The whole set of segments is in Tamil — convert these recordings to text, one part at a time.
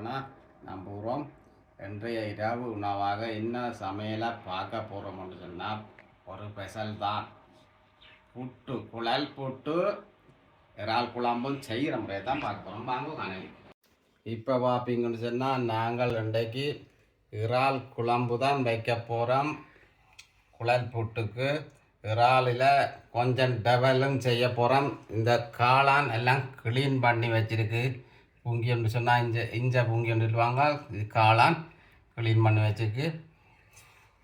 இருப்பீர்கள்னா நம்புகிறோம் இன்றைய இரவு உணவாக என்ன சமையலை பார்க்க போகிறோம்னு சொன்னால் ஒரு ஸ்பெஷல் தான். புட்டு குழல் புட்டு இறால் குழம்பும் செய்கிற முறையை தான் பார்க்க போகிறோம் வாங்க கணவி இப்போ பார்ப்பீங்கன்னு சொன்னால் நாங்கள் இன்றைக்கு இறால் குழம்பு தான் வைக்க போகிறோம் குழல் புட்டுக்கு இறாலில் கொஞ்சம் டெவலும் செய்ய போகிறோம் இந்த காளான் எல்லாம் க்ளீன் பண்ணி வச்சிருக்கு. பூங்கி என்று சொன்னால் இஞ்ச இஞ்ச பூங்கின்னு சொல்லுவாங்க இது காளான் க்ளீன் பண்ணி வச்சிருக்கு.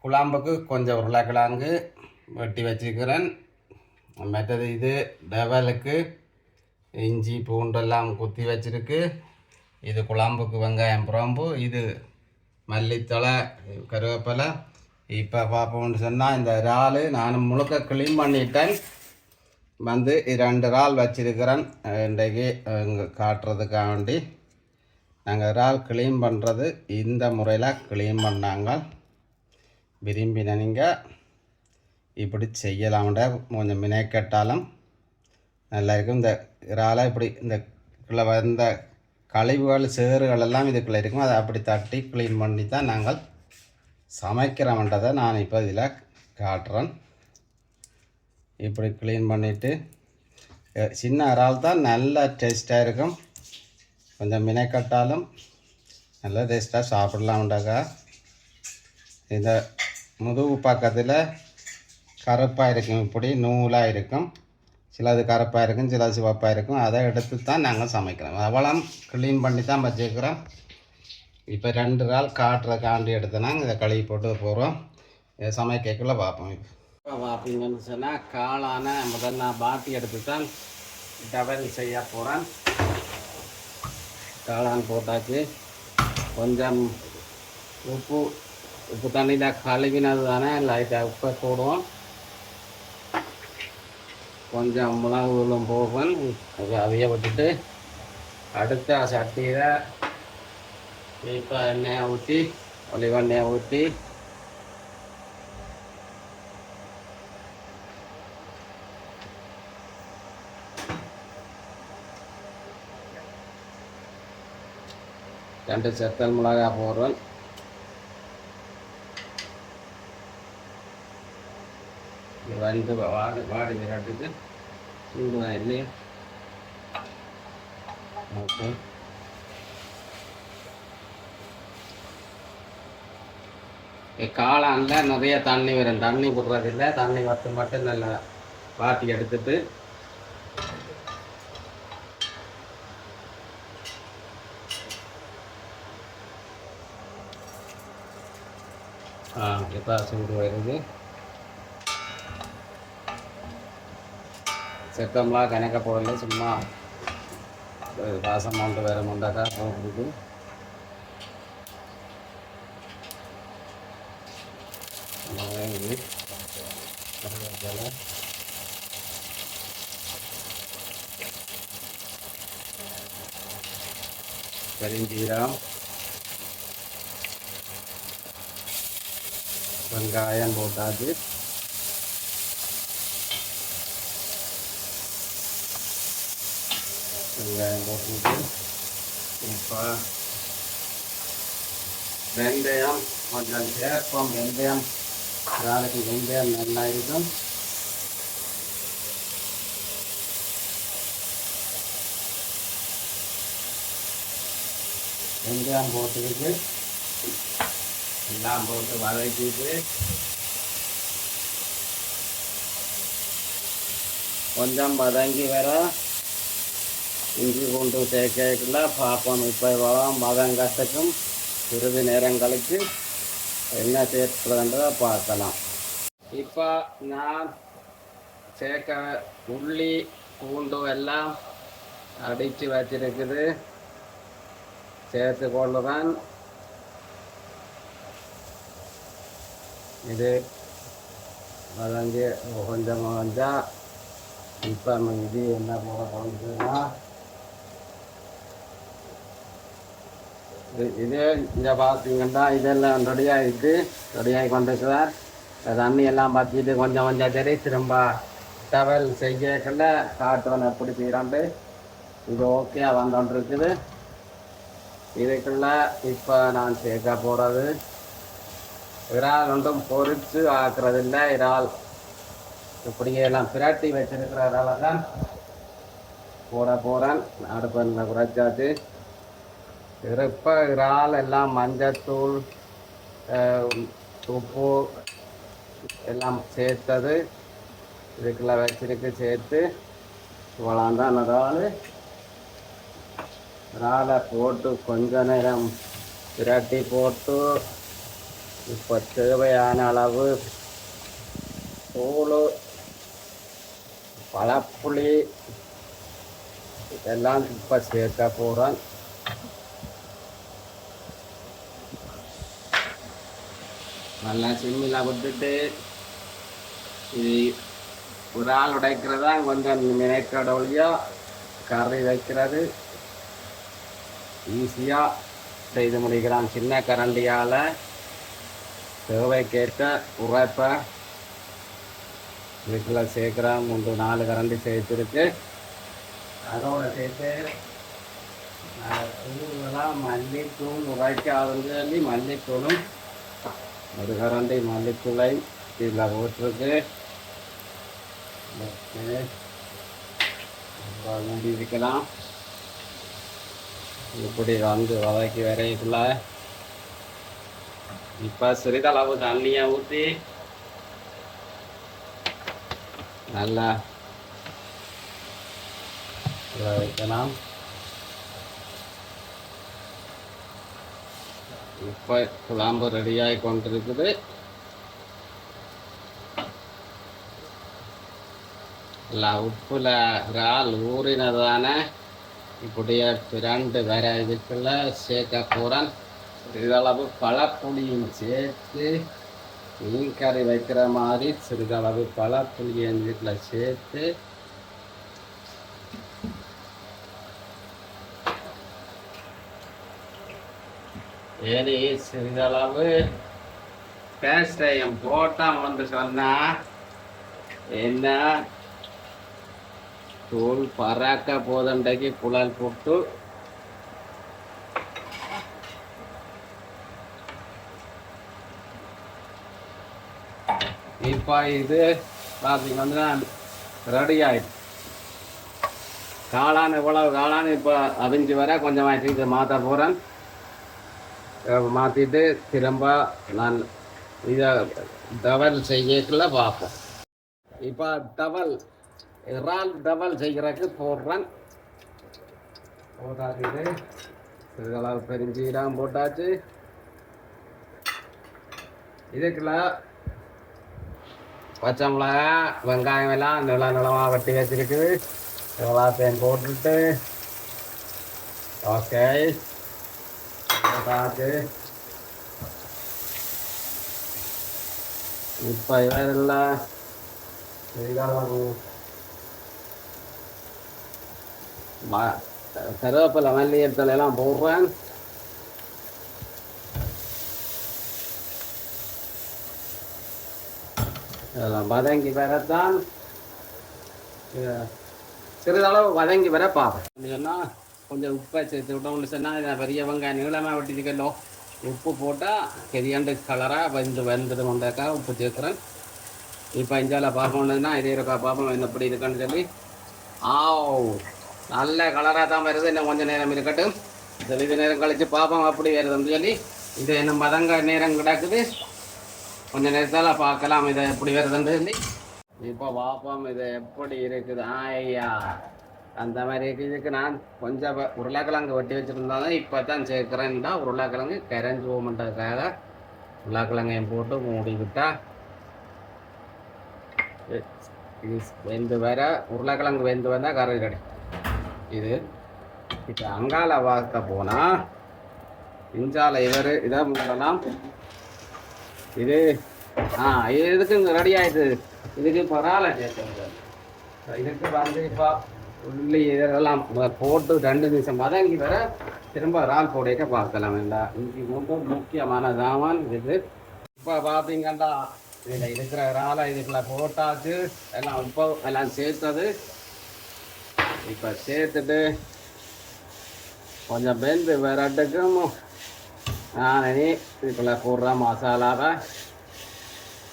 குழம்புக்கு கொஞ்சம் உருளைக்கிழங்கு வெட்டி வச்சுக்கிறேன் மற்றது இது டெவலுக்கு இஞ்சி பூண்டெல்லாம் குத்தி வச்சுருக்கு. இது குழம்புக்கு வெங்காயம் புறம்பு. இது மல்லித்தலை கருவேப்பிலை. இப்போ பார்ப்போம்னு சொன்னால் இந்த இறால் நான் முழுக்க க்ளீன் பண்ணிட்டேன். வந்து ரெண்டு இறால் வச்சிருக்கிறேன். இன்றைக்கு இங்கே காட்டுறதுக்காக வேண்டி நாங்கள் இறால் க்ளீன் பண்ணுறது இந்த முறையில் க்ளீன் பண்ணாங்க. விரும்பின நீங்கள் இப்படி செய்யலாம்ட கொஞ்சம் மினைக்கட்டாலும் நல்லா இருக்கும் இந்த இறாலை இப்படி இந்த குள்ள வந்த கழிவுகள் சேறுகள் எல்லாம் இதுக்குள்ளே இருக்கும். அதை அப்படி தட்டி க்ளீன் பண்ணி தான் நாங்கள் சமைக்கிறோம்ன்றதை நான் இப்போ இதில் காட்டுறேன். இப்படி க்ளீன் பண்ணிவிட்டு சின்ன இறால் தான் நல்ல டேஸ்ட்டாக இருக்கும். கொஞ்சம் மினைக்கட்டாலும் நல்ல டேஸ்ட்டாக சாப்பிடலாம்டாக்கா இந்த முதுகு பக்கத்தில் கருப்பாக இருக்கும் இப்படி நூலாக இருக்கும். சிலது கருப்பாக இருக்கும் சிலது சிவப்பாக இருக்கும். அதை எடுத்து தான் நாங்கள் சமைக்கிறோம். அவ்வளோ க்ளீன் பண்ணி தான் வச்சுருக்கிறோம் இப்போ ரெண்டு நாள் காட்டுறக்காண்டி எடுத்தோன்னா இதை கழுவி போட்டு போகிறோம் இதை சமைக்கக்குள்ளே பார்ப்போம். இப்போ அப்படின்னு சொன்னால் காளான முதல் நான் பாட்டி எடுத்து தான் டவல் செய்ய போகிறேன் காளான் போட்டாச்சு. கொஞ்சம் உப்பு உப்பு தண்ணியில் கழுவினது தானே லைட்டாக உப்பை போடுவோம். கொஞ்சம் மிளகுகளும் போகும் அதைய விட்டுட்டு அடுத்த சட்டியில் இப்போ எண்ணெயை ஊற்றி ஒலிவ எண்ணெயை ஊற்றி ரெண்டு செத்தல் மிளகா போடுறேன் வந்து வாடு வாடு விராட்டுக்கு சூடுதான் இல்லையா ஓகே காளானில் நிறைய தண்ணி வரும் தண்ணி விடுறதில்ல தண்ணி வத்து மட்டும் நல்லா வாட்டி எடுத்துட்டு இப்போ சூடு வருது? செத்தம்லாம் கணக்க போடல சும்மா. வாசம் வந்து வேறு முண்டாக்கா போகுது இது கருவேப்பிலை கரிஞ்சீரம் வெங்காயம் போட்டாச்சு வெங்காயம் போட்டு இப்போ வெந்தயம் கொஞ்சம் சேர்ப்போம் வெந்தயம் நாளைக்கு வெந்தயம் நல்லா இருக்கும் வெந்தயம் போட்டுக்கிட்டு எல்லாம் போட்டு வதக்கிட்டு கொஞ்சம் வதங்கி வர இஞ்சி பூண்டு சேர்க்கல பார்ப்போம் இப்போ வளம் வதங்கத்துக்கும் சிறிது நேரம் கழித்து என்ன சேர்க்கிறதுன்றதை பார்க்கலாம். இப்போ நான் சேர்க்க உள்ளி பூண்டு எல்லாம் அடித்து வச்சிருக்குது. சேர்த்து கொள்ளுதான் இது வதங்கி கொஞ்சம் கொஞ்சம் இப்போ இது என்ன போட போகுதுன்னா இது- இது இங்கே பார்த்தீங்கன்னா இதெல்லாம் ரெடியாகிட்டு ரெடியாகி கொண்டிருக்கிறார் இந்த தண்ணி எல்லாம் பார்த்துட்டு கொஞ்சம் கொஞ்சம் சரி திரும்ப டவல் செய்யக்கல காட்டுவன் எப்படி செய்கிறாண்டு இது ஓகே வந்தோன்று இருக்குது இதுக்குள்ள இப்போ நான் சேர்க்க போகிறது இறால் ஒன்றும் பொரிச்சு ஆக்குறதில்லை இறால். இப்படியெல்லாம் பிரட்டி வச்சிருக்கிறதால தான் போட போகிறேன் அடுப்பில் குறைச்சாச்சு. இப்போ இறால் எல்லாம் மஞ்சத்தூள் உப்பு எல்லாம் சேர்த்தது. இதுக்குள்ள வச்சிருக்கு சேர்த்து. இவ்வளோந்தான் இறால். இறாலை போட்டு கொஞ்ச நேரம் பிரட்டி போட்டு இப்போ தேவையான அளவு. தூள் பழப்புளி இதெல்லாம் இப்போ சேர்க்க போகிறேன் நல்லா சிம்மில் விட்டுட்டு இது ஒரு ஆள் உடைக்கிறதா கொஞ்சம் மினைக்கட ஒழியா கறி வைக்கிறது. ஈஸியாக செய்து முடிக்கிறான். சின்ன கரண்டியால் தேவைக்கேற்ற உரைப்பை. வீட்டில் சேர்க்குறேன். மூன்று நாலு கரண்டி சேர்த்துருக்கு. அதோட சேர்த்து நான் மல்லித்தூள் உரைக்காதுன்னு மல்லித்தூளும் ஒரு கரண்டி மல்லித்தூளை இதில் போட்டிருக்கு. மூடி வைக்கலாம் இப்படி வந்து வதக்கி வரைக்குள்ள இப்போ சிறிதளவு தண்ணியை ஊற்றி நல்லா வைக்கலாம் இப்போ குழம்பு ரெடியாகி கொண்டிருக்குது எல்லாம் உப்புல இறால் ஊறினதான இப்படியே திரண்டு வர இதுக்குள்ள சேர்க்க போகிறேன் சிறிதளவு பழப்புளியும் சேர்த்து மீன் கறி வைக்கிற மாதிரி சிறிதளவு பழப்புளியை வீட்டில் சேர்த்து சரி சிறிதளவு பேஸ்டையும் போட்டால் வந்து சொன்னா என்ன? தூள் பறக்க போதண்டைக்கு புலல் போட்டு இப்போ இது பார்த்தீங்கன்னா ரெடி ஆயிடுச்சு. காளான் இவ்வளவு காளான் இப்போ அவிஞ்சு வர கொஞ்சம் இது மாற்ற போகிறேன் மாற்றிட்டு திரும்ப நான் இதை டவல் செய்யக்குள்ள பார்ப்போம். இப்போ டவல் இறால் டவல் செய்கிறதுக்கு போடுறேன். போதாது இதெல்லாம் பெருஞ்சீரம் போட்டாச்சு. இதுக்குள்ள பச்சை மிளகா வெங்காயம் எல்லாம் நில நிலமாக வெட்டி வச்சிருக்குது. எல்லாத்தையும் போட்டுட்டு ஓகே. பார்த்து. இப்போ இவர் இல்லை. ம கருவேப்பிலை மல்லி இடத்துல எல்லாம் போடுறேன். இதெல்லாம் வதங்கி வரத்தான் சிறிதளவு வதங்கி வர பார்ப்பேன் சொன்னால் கொஞ்சம் உப்பை சேர்த்து விட்டோம்னு சொன்னால் இதை பெரிய வெங்காயம் நீளமாக வெட்டிச்சுக்கலோ உப்பு போட்டால் கெரியாண்டு கலராக வந்து வெந்து வந்தாக்கா உப்பு சேர்க்குறேன். இப்போ இஞ்சால பார்ப்போம்னா இதே இருக்கா பார்ப்போம் என்ன எப்படி இருக்குன்னு சொல்லி. ஆவ் நல்ல கலராக தான் வருது. இன்னும் கொஞ்சம் நேரம் இருக்கட்டும். சிறிது நேரம் கழித்து பார்ப்போம் அப்படி வருதுன்னு சொல்லி இது என்ன மதங்க நேரம் கிடக்குது. கொஞ்சம் நேரத்தால் பார்க்கலாம். இதை எப்படி வருதுன்னு இப்போ பார்ப்போம். இது எப்படி இருக்குது? ஆய்யா அந்த மாதிரி இதுக்கு நான் கொஞ்சம் உருளைக்கிழங்கு வெட்டி வச்சுருந்தா தான் இப்போ தான் சேர்க்குறேன்டா உருளைக்கிழங்கு கரைஞ்சி போகமாட்டதுக்காக உருளைக்கிழங்கையும் போட்டு மூடிக்கிட்டா இது வெந்து வர உருளைக்கிழங்கு வெந்து வந்தால் கறி ரெடி இது இப்போ அங்கால பார்க்க போனால் இஞ்சால இவர் இதை மூடலாம். இது ஆ இது எதுக்கு ரெடி ஆயிடுது இதுக்கு பரவாயில்ல. சேர்த்து இதுக்கு வந்து இப்போ உள்ளி இதெல்லாம் போட்டு ரெண்டு நிமிஷம். வதங்கி வர திரும்ப இறால் போடையிட்ட பார்க்கலாம். இல்லை இங்கே ரொம்ப முக்கியமான சாமான் இது. இப்போ பார்த்தீங்கன்னா இதில் இருக்கிற இறாலை இதுக்குள்ள போட்டாச்சு. எல்லாம் இப்போ எல்லாம் சேர்த்தது. இப்போ சேர்த்துட்டு கொஞ்சம் வெந்து விரட்டுக்கும். நான் இனி இதுக்குள்ள போடுற மசாலாவை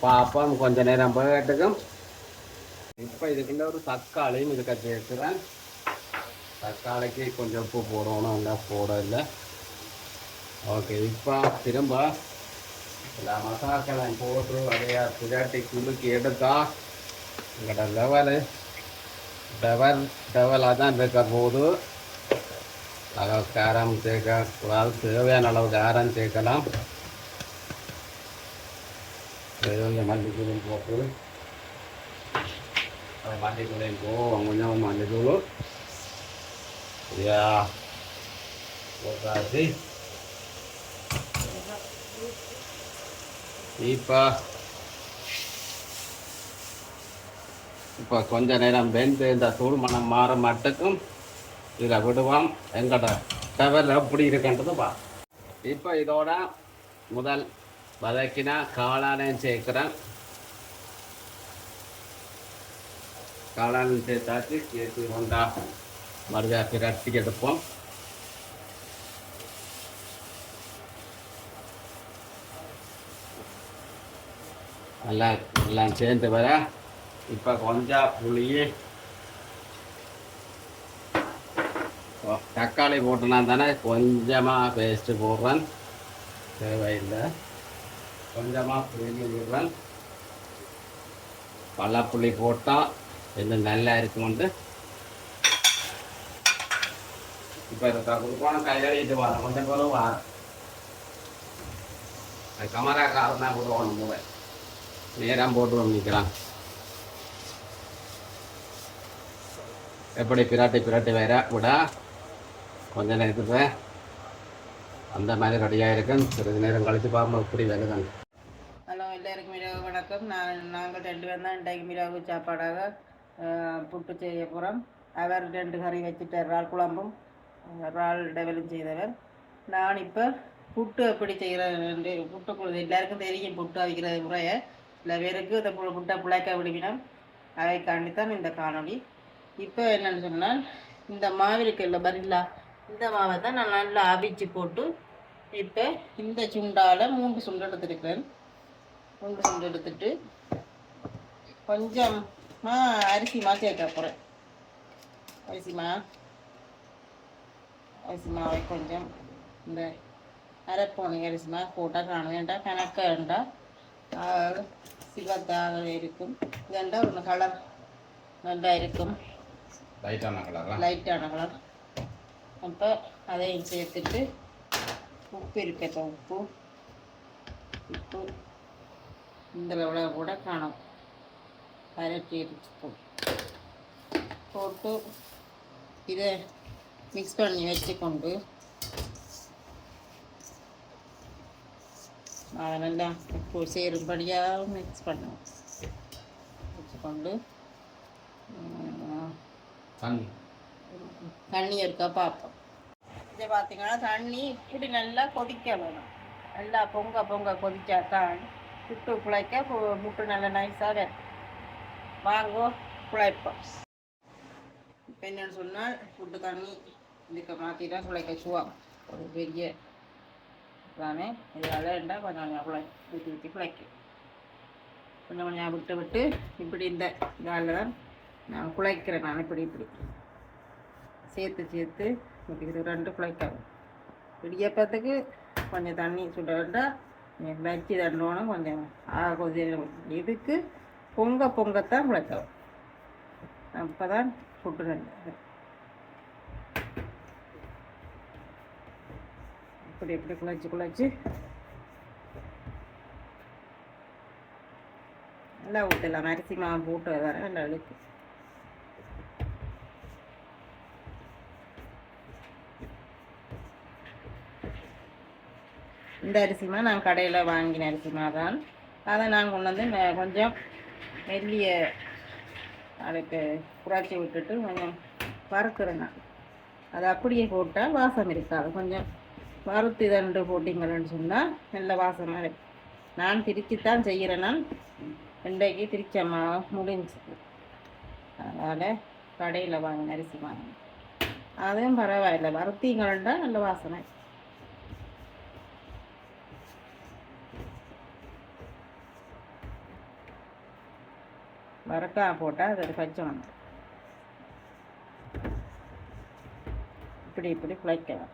பார்ப்போம். கொஞ்ச நேரம் வேகட்டுக்கும் இப்போ இதுக்குள்ள ஒரு தக்காளியும் இதுக்க சேர்த்துறேன். தக்காளிக்கு கொஞ்சம் உப்பு போடணும். இல்லை போட இல்லை ஓகே இப்போ திரும்ப எல்லா மசாலாக்கெல்லாம் போட்டு அதையா புஜாட்டி குலுக்கி எடுத்தா எங்களோட லெவலு டெவல் டெவலாக தான் இருக்க போகுது. அளவு காரம் சேர்க்க தேவையான அளவு காரம் சேர்க்கலாம். கொஞ்சம் மல்லித்தூளும் போட்டு அது மல்லித்தூளையும் போவோம் கொஞ்சம் மல்லித்தூளும் சரியா போட்டாச்சு. இப்போ. இப்போ கொஞ்ச நேரம் வெந்து இந்த தூள் மனம் மாற மட்டுக்கும். இதில் விடுவோம் எங்கட டவர் எப்படி இருக்குன்றது பா இப்போ இதோட முதல் வதக்கினா காளானையும் சேர்க்குறேன். காளானையும் சேர்த்தாச்சு. சேர்த்து கொண்டா மறுபடியும் பிரட்டி எடுப்போம். நல்லா எல்லாம் சேர்ந்து வர இப்போ கொஞ்சம் புளியே தக்காளி போட்டனா தானே? கொஞ்சமாக பேஸ்ட்டு போடுறேன். தேவையில்லை. கொஞ்சமாக புளி விடுறேன் பல்லாப்புளி போட்டால் இன்னும் நல்லா இருக்கும்ட்டு இப்போ இருக்கா கொடுக்கணும். கையெழுத்து வரேன் கொஞ்சம் கூட வரேன் கமரா கொடுக்கணும் கூட நேரம் போட்டு நிற்கிறான் எப்படி பிராட்டி பிராட்டி வேற விட? கொஞ்ச நேரத்துக்கு அந்த மாதிரி ரெடியாக இருக்கேன் சிறிது நேரம் கழித்து பார்ப்போம் எப்படி வருதுன்னு. ஹலோ எல்லாருக்கும் இரவு வணக்கம். நான் நாங்கள் ரெண்டு பேரும் தான் இன்றைக்கு இரவு சாப்பாடாக புட்டு செய்ய போகிறோம் அவர் ரெண்டு கறி வச்சுட்டு இறால் குழம்பும். இறால் டெவலப் செய்தவர். நான் இப்போ புட்டு எப்படி செய்கிறேன் புட்டுக்குள்ள எல்லாருக்கும் தெரியும் புட்டு அவிக்கிற முறையை. சில பேருக்கு இந்த புட்டை பிள்ளைக்க விடுவினோம். அவைக்காண்டி தான் இந்த காணொளி. இப்போ என்னென்னு சொன்னால் இந்த மாவு இருக்குல்ல பரில்லா இந்த மாவை தான் நான் நல்லா அவிச்சு போட்டு இப்போ இந்த சுண்டால மூன்று சுண்டு எடுத்துருக்கிறேன். மூன்று சுண்டு எடுத்துட்டு கொஞ்சமா அரிசி மா சேர்க்க போகிறேன் அரிசி மா அரிசி மாவை கொஞ்சம் இந்த அரைப்போனி அரிசி மா போட்டால் காண வேண்டாம் கணக்க வேண்டாம் சிவத்தாக இருக்கும். இதண்டா ஒன்று கலர் நல்லா இருக்கும். லைட்டான கலரா லைட்டான கலர் அப்போ அதையும் சேர்த்துட்டு உப்பு இருக்கட்ட உப்பு உப்பு இந்த லெவலில் கூட காணும் அரைச்சி எடுத்து போட்டு இதை மிக்ஸ் பண்ணி வச்சுக்கொண்டு அதை நல்லா உப்பு சேரும்படியாக மிக்ஸ் பண்ணணும் வச்சுக்கொண்டு உம், தண்ணி தண்ணி இருக்கா பார்ப்போம் இதை பார்த்தீங்கன்னா தண்ணி இப்படி நல்லா கொதிக்க வேணும். நல்லா பொங்க பொங்க கொதிச்சா தான் புட்டு குழைக்க முட்டு நல்லா நைஸாக வரும் வாங்கோ குழைப்போம் இப்போ என்னன்னு சொன்னால் புட்டு தண்ணி இதுக்கு மாற்றிட்டா குழைக்க சுவா. ஒரு பெரிய தானே இதால் ரெண்டா கொஞ்சம் கொஞ்சம் குழை ஊற்றி ஊற்றி குழைக்கும் கொஞ்சம் கொஞ்சம் விட்டு விட்டு இப்படி இந்த இதால் தான் நான் குழைக்கிறேன் நான் இப்படி இப்படி. சேர்த்து சேர்த்து இப்படி இது ரெண்டு குழைக்காது இடியப்பத்துக்கு கொஞ்சம் தண்ணி சுட வேண்டாம் வச்சு தண்டோனும் கொஞ்சம் கொஞ்சம் இதுக்கு பொங்க பொங்கத்தான் குழைக்கலாம் அப்போ தான் சுட்டு ரெண்டு இப்படி இப்படி குழைச்சி குழைச்சி. நல்லா ஊற்றலாம் அரிசி மாவு போட்டு வர நல்லா இருக்குது இந்த அரிசிமா நான் கடையில் வாங்கின அரிசிமா தான். அதை நான் கொண்டு வந்து கொஞ்சம் மெல்லிய அதுக்கு குறைச்சி விட்டுட்டு கொஞ்சம் வறுக்கிறேன் நான். அதை அப்படியே போட்டால் வாசம் இருக்காது. கொஞ்சம் வறுத்து இதண்டு போட்டிங்கன்னு சொன்னால் நல்ல வாசமாக இருக்கும் நான் திரிச்சு தான் செய்கிறேன் நான். இன்றைக்கு முடிஞ்சு. அதனால் கடையில் வாங்கின அரிசி வாங்கினேன் அதுவும் பரவாயில்ல. வறுத்தீங்கள்டா நல்ல வாசனை வரட்டா போட்டால் அது பச்சை வந்து. இப்படி இப்படி பிழைக்கலாம்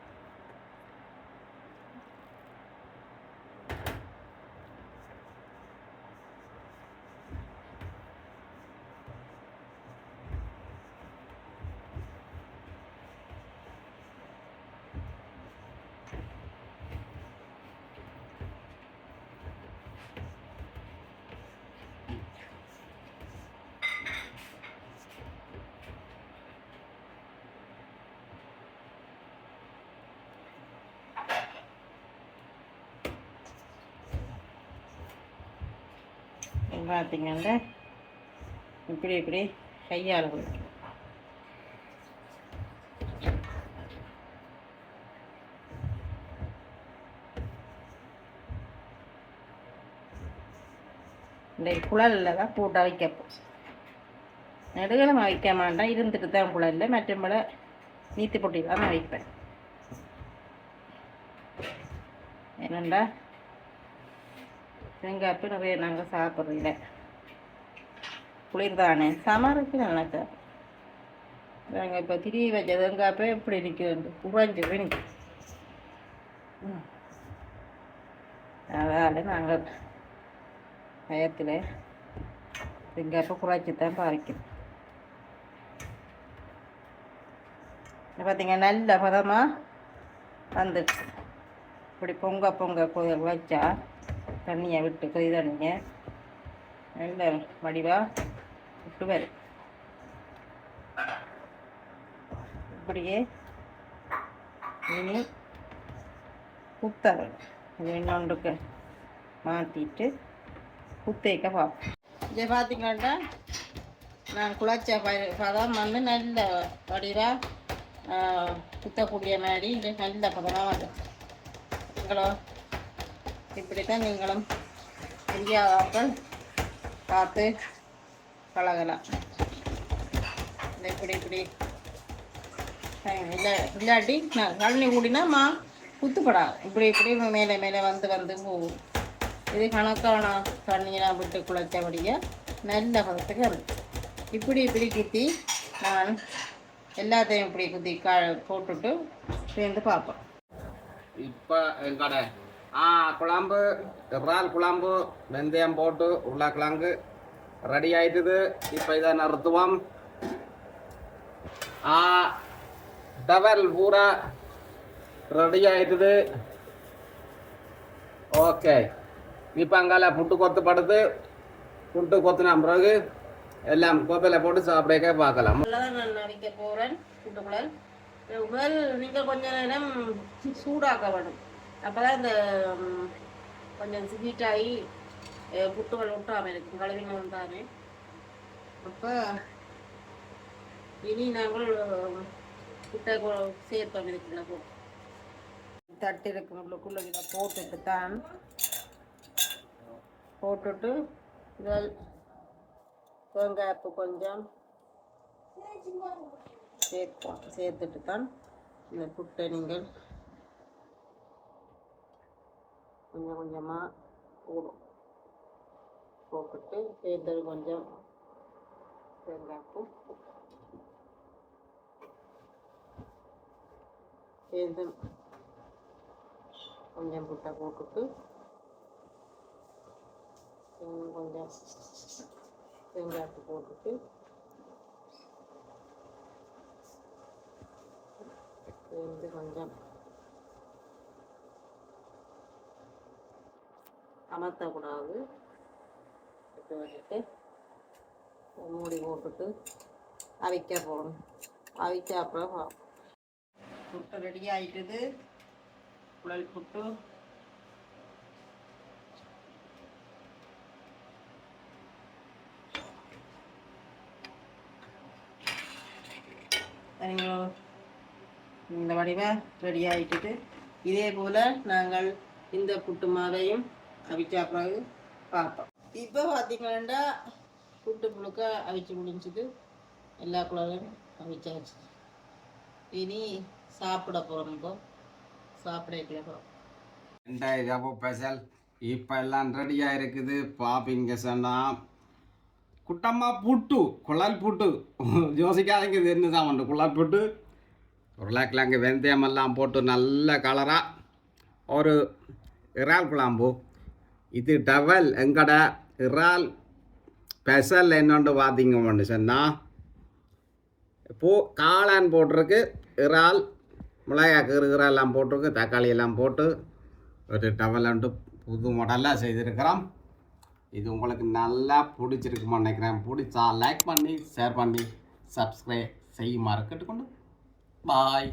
பார்த்தீங்கன்னா இப்படி இப்படி கையால் பிடிக்கும் இந்த குழலில் தான் போட்டு வைக்கப்போம் நெடுகலம் வைக்க மாட்டேன். இருந்துட்டு தான் குழலில். மற்றபடி நீத்து பொட்டி தான் நான் வைப்பேன் என்னண்டா? வெங்காப்பு நிறைய நாங்கள் சாப்பிட்றதில்ல. குளிர்தானே? சமருக்கு நல்லா நாங்கள் இப்போ திரி வச்ச வெங்காப்பே எப்படி நிற்கிறது குறைஞ்சி வேணும் நிற்கும் அதனால் நாங்கள் பயத்தில் வெங்காப்பை குறைச்சி தான் பாவிக்கிறோம் பார்த்தீங்க நல்ல பதமாக வந்துடுச்சு. இப்படி பொங்க பொங்க கொ- வச்சா தண்ணியை விட்டு கொதி தண்ணியை நல்ல வடிவாக விட்டு வரும் இப்படியே இனி குத்தர இது இன்னொன்றுக்கு மாற்றிட்டு குத்தேக்க பார்ப்போம். இதை பார்த்தீங்கன்னா நான் குழச்ச ப பதம் வந்து நல்ல வடிவாக குத்தக்கூடிய மாதிரி இது நல்ல பதமாக வரும். எங்களோ இப்படி தான் நீங்களும் தெரியாதாக்கள் பார்த்து பழகலாம். இந்த இப்படி இப்படி. இல்லை இல்லாட்டி நான் கழனி கூடினா மா குத்துப்படாது. இப்படி இப்படி மேலே மேலே வந்து வந்து போகும். இது கணக்கான தண்ணியெல்லாம் விட்டு குழைச்சபடியே நல்ல பதத்துக்கு இருக்கு. இப்படி இப்படி குத்தி நான் எல்லாத்தையும் இப்படி குத்தி கா போட்டுட்டு சேர்ந்து பார்ப்பேன் இப்போ எங்கட? குழம்பு இறால் குழம்பு வெந்தயம் போட்டு உருளைக்கிழங்கு ரெடி ஆயிட்டுது. இப்போ இதை நிறுத்துவோம். டவல் பூரா ரெடி ஆயிட்டுது. ஓகே. இப்போ அங்கால புட்டு கொத்து படுத்து புட்டு கொத்துன பிறகு எல்லாம் கோப்பையில் போட்டு சாப்பிடக்க பார்க்கலாம். நான் நடிக்க போகிறேன் புட்டுக்குள்ள உடல் நீங்கள் கொஞ்ச நேரம் சூடாக்க வேணும் அப்போ தான் இந்த கொஞ்சம் ஸ்வீட்டாகி புட்டுகள் விட்டாமல் இருக்கும் கழுவினு தானே அப்போ இனி நாங்கள் புட்டை சேர்ப்போம் இதுக்குள்ள போ. தட்டு இருக்கும் உள்ளுக்குள்ள இதை போட்டுட்டு தான் போட்டுட்டு இதில் தேங்காய்ப்பு கொஞ்சம் சேர்ப்போம். சேர்த்துட்டு தான் இந்த புட்டை நீங்கள் கொஞ்சம் கொஞ்சமாக போடும். போட்டுட்டு சேர்த்தது கொஞ்சம் தேங்காய்ப்பு சேர்ந்து கொஞ்சம் புட்டை போட்டுட்டு கொஞ்சம் தேங்காய்ப்பு போட்டுட்டு சேர்ந்து கொஞ்சம் அமர்த்தக்கூடாது எடுத்து வச்சுட்டு மூடி போட்டுட்டு அவிக்க போகணும். அவிக்க அப்புறம் புட்டு ரெடி ஆகிட்டுது குழல் புட்டு. சரிங்களோ? இந்த வடிவ ரெடி ஆகிட்டுது இதே போல் நாங்கள் இந்த புட்டு மாவையும் அவிச்சா பிறகு பார்ப்போம் இப்போ பார்த்தீங்கன்னா புட்டு புழுக்க அவிச்சு முடிஞ்சுது. எல்லா குழந்தையும் அவிச்சாச்சு. இனி சாப்பிட போகிறோம் இப்போ. சாப்பிட போகிறோம் ரெண்டாயிரம் ஸ்பெஷல் இப்போ எல்லாம் ரெடியாக இருக்குது. பாப்பிங்க சொன்னா குட்டம்மா புட்டு குழல் புட்டு. யோசிக்காதீங்க இது என்ன சாமான்? குழல் புட்டு. உருளைக்கிழங்கு வெந்தயமெல்லாம் போட்டு நல்ல கலராக ஒரு இறால் குழம்பு. இது டவல் எங்கட? இறால் ஸ்பெஷல் என்னன்னு பார்த்தீங்கன்னு சொன்னால் பூ காளான் போட்டிருக்கு இறால் மிளகாய் கீறு எல்லாம் போட்டிருக்கு தக்காளி எல்லாம் போட்டு ஒரு டவலண்டு புது மாடலாக செய்திருக்கிறோம். இது உங்களுக்கு நல்லா பிடிச்சிருக்குமா நினைக்கிறேன். பிடிச்சா லைக் பண்ணி ஷேர் பண்ணி சப்ஸ்கிரைப் செய்யுமாறு கேட்டுக்கொண்டு பாய்